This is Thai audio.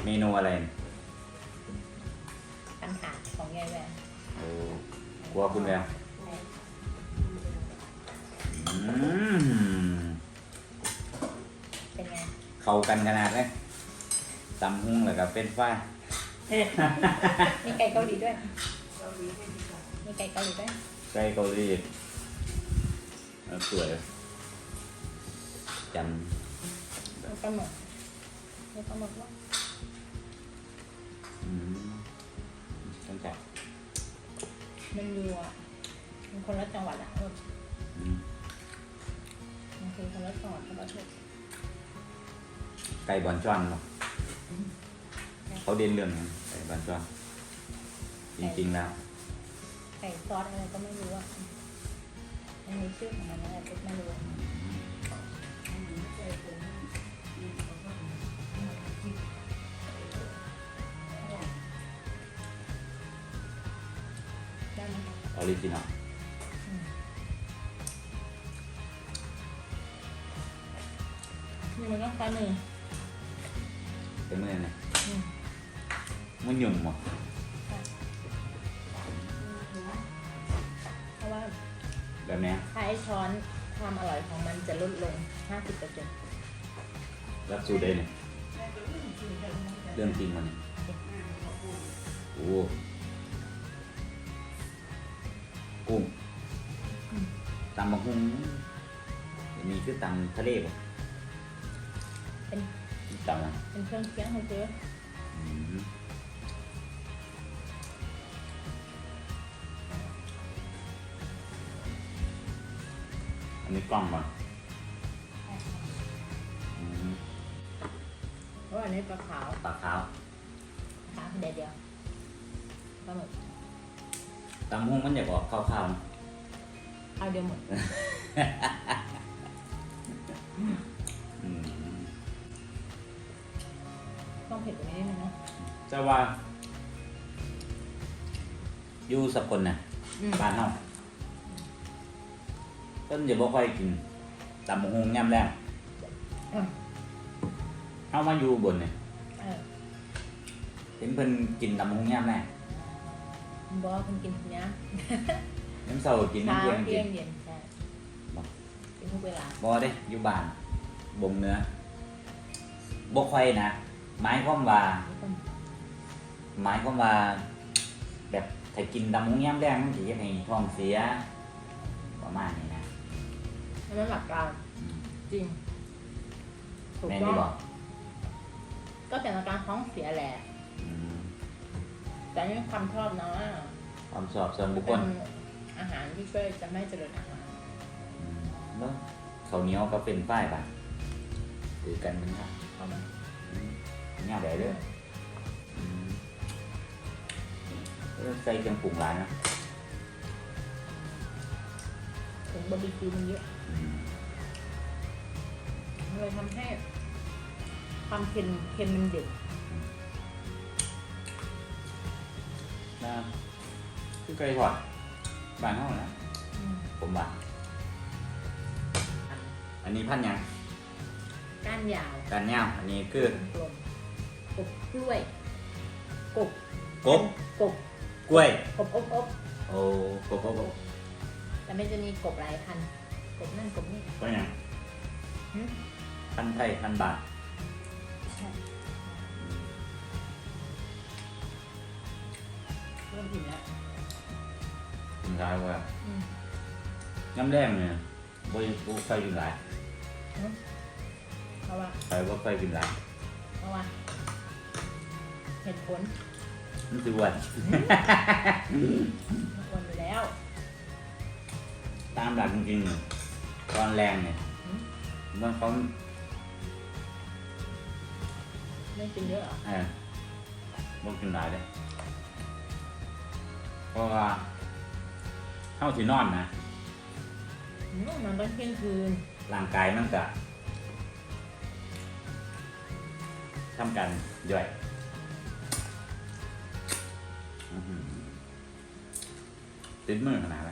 อะไรเนี่ยปัญหาของยายแหวนโอ้กลัวคุณแล้วอืมเป็นไงเข้ากันขนาดเลยตำหุ้งแล้วก็เป็นฝ้ายมีไก่เกาหลีด้วยมีไก่เกาหลีด้วยไก่เกาหลีเอาสวยจมีปลาหมึกมีปลาหมึกด้วย จับมันอยู่อะมันคนละจังหวัดอะเอออืมมันคือคนละจังหวัดคนละที่ไก่บอนจ้อนเนาะเขาเด่นเรื่องนั้นไก่บอนจ้อนจริงๆแล้วไก่ซอสอะไรก็ไม่รู้อะมันมีชื่อของมันอะไรก็ไม่รู้ ออริจินอลนี่มันต้องใช้มือเป็นเมื่อไงอืมมันหยุ่มหมดเพราะว่าแบบเนี้ยถ้าไอช้อนความอร่อยของมันจะลดลง 50เปอร์เซ็นต์รับสูตรได้เนี่ยเรื่องจริงมันยโอ้ กุ้งตำบักหุ่งมีคือตำทะเลป่ะเป็น ตำนะเป็นเครื่องเคียงของเจ๊อืมอันนี้กล้องป่ะอืมเพราะว่าอันนี้ปลาขาวปลาขาว ขาวเดียวเดียวปลาหมึก ตำหุ่งมันอยากออกขาวๆนะเอาเดียวหมดอืมต้องเผ็ดกว่านี้นิดนึงนะจะว่าอยู่สกลน่ะอืมบ้านเฮาเพิ่นจะบ่ค่อยกินตำบักหุ่งย่ำแรงเออเฮามาอยู่บนเนี่ยเออเห็นเพิ่นกินตำบักหุ่งย่ำแรง บอกว่าคุณกินเนี้ยน้ำเช้ากินเช้าน้ำเที่ยงเที่กิยนงเย็นใช่บอกกินทุกเวลาบ่เด้อยู่บ้านบ่งเนื้อบ่ค่อยนะหมายความว่าทุกคนหมายความว่าแบบถ้ากินตำบักหุ่งย่ำแรงมันสิเฮ็ดให้ท้องเสีย ประมาณนี้นะอันนั้นหลักการอืมจริงถูกแม่นต้ดีองบ่ก็เป็นอาการท้องเสียแหละอืม แต่นี่ความชอบนะว่าความชอบส่วนบุคคเป็ลนอาหารที่ช่วยจะไม่เจริญอาหารอืมเนาะข้าวเหนียวก็เป็นฝ้ายป่ะถือกันมันครับเข้ามาง่ายได้เด้ออืมเออใส่เครื่องปรุงหลายนะถึงบาร์บีคิวมันเยอะอืมมันเลยทำให้ความเค็มเค็มมันเด็ด นะคือไก่ทอดบ้านเฮานะอืมผมว่าอันนี้พันธุ์หยังก้านยาวการย่าวอันนี้คือกลมกบกล้วย กบกบกบกล้วย กบอบอบโอ้กบกบกบแต่ไม่จะมีกบหลายพันธุ์กบนั่นกบนี่ก็หยังหึพันธุ์ไทยพันธุ์บาท ริ่มอิ่มแล้วคุณทายว่าอืมน้ำแรงเนี่ยบ่บ่ค่อยกินหลายเพราะว่าใครบ่ค่อยกินหลายเพราะว่าเหตุผลมันสิอ้วน มันควรอยู่แล้ว ตามหลักจริงๆเนี่ยตอนแรงเนี่ยอืมเมื่อเขาไม่กินเยอะเหรอเออบ่กินหลายเลย เพราะว่าเข้าที่นอนนะอืมมันต้องเที่ยงคืน ร่างกายมันจะทำการย่อยอื้อหือติดมือขนาดไหน